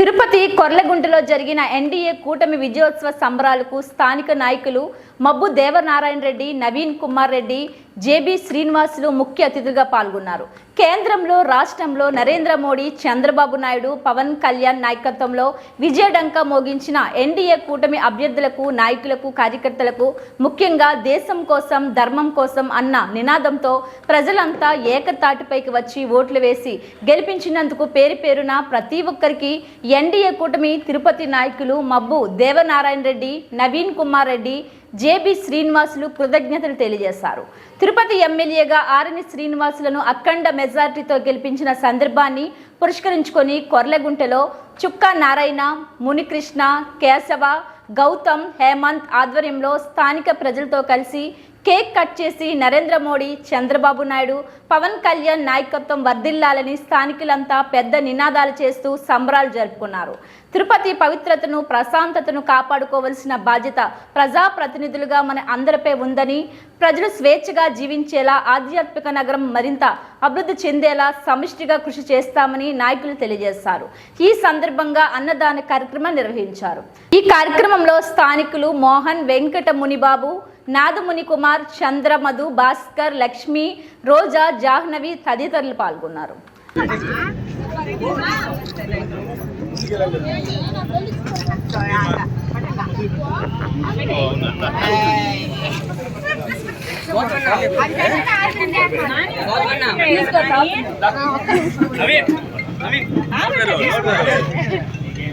తిరుపతి కొర్లగుంటలో జరిగిన ఎన్డీఏ కూటమి విజయోత్సవ సంబరాలకు స్థానిక నాయకులు మబ్బు దేవనారాయణ రెడ్డి నవీన్ కుమార్ రెడ్డి జేబీ శ్రీనివాసులు ముఖ్య అతిథులుగా పాల్గొన్నారు. కేంద్రంలో రాష్ట్రంలో నరేంద్ర మోడీ చంద్రబాబు నాయుడు పవన్ కళ్యాణ్ నాయకత్వంలో విజయడంక మోగించిన ఎన్డీఏ కూటమి అభ్యర్థులకు నాయకులకు కార్యకర్తలకు ముఖ్యంగా దేశం కోసం ధర్మం కోసం అన్న నినాదంతో ప్రజలంతా ఏకతాటిపైకి వచ్చి ఓట్లు వేసి గెలిపించినందుకు పేరు పేరున ప్రతి ఒక్కరికి ఎన్డీఏ కూటమి తిరుపతి నాయకులు మబ్బు దేవనారాయణ రెడ్డి నవీన్ కుమార్ రెడ్డి జేబీ శ్రీనివాసులు కృతజ్ఞతలు తెలియజేశారు. తిరుపతి ఎమ్మెల్యేగా ఆర్ఎన్ శ్రీనివాసులను అఖండ మెజార్టీతో గెలిపించిన సందర్భాన్ని పురస్కరించుకొని కొర్లగుంటలో చుక్కా నారాయణ మునికృష్ణ కేశవ గౌతమ్ హేమంత్ ఆధ్వర్యంలో స్థానిక ప్రజలతో కలిసి కేక్ కట్ చేసి నరేంద్ర మోడీ చంద్రబాబు నాయుడు పవన్ కళ్యాణ్ నాయకత్వం వర్ధిల్లాలని స్థానికులంతా పెద్ద నినాదాలు చేస్తూ సంబరాలు జరుపుకున్నారు. తిరుపతి పవిత్రతను ప్రశాంతతను కాపాడుకోవలసిన బాధ్యత ప్రజాప్రతినిధులుగా మన అందరిపై ఉందని ప్రజలు స్వేచ్ఛగా జీవించేలా ఆధ్యాత్మిక నగరం మరింత అభివృద్ధి చెందేలా సమిష్టిగా కృషి చేస్తామని నాయకులు తెలియజేశారు. ఈ సందర్భంగా అన్నదాన కార్యక్రమం నిర్వహించారు. ఈ కార్యక్రమంలో స్థానికులు మోహన్ వెంకట మునిబాబు నాదముని కుమార్ చంద్రమధు భాస్కర్ లక్ష్మి రోజా జాహ్నవి తదితరులు పాల్గొన్నారు.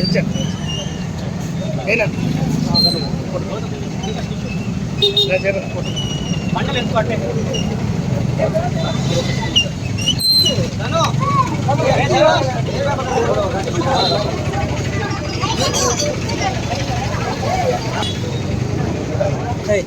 తెలిసాను నేనా Hey.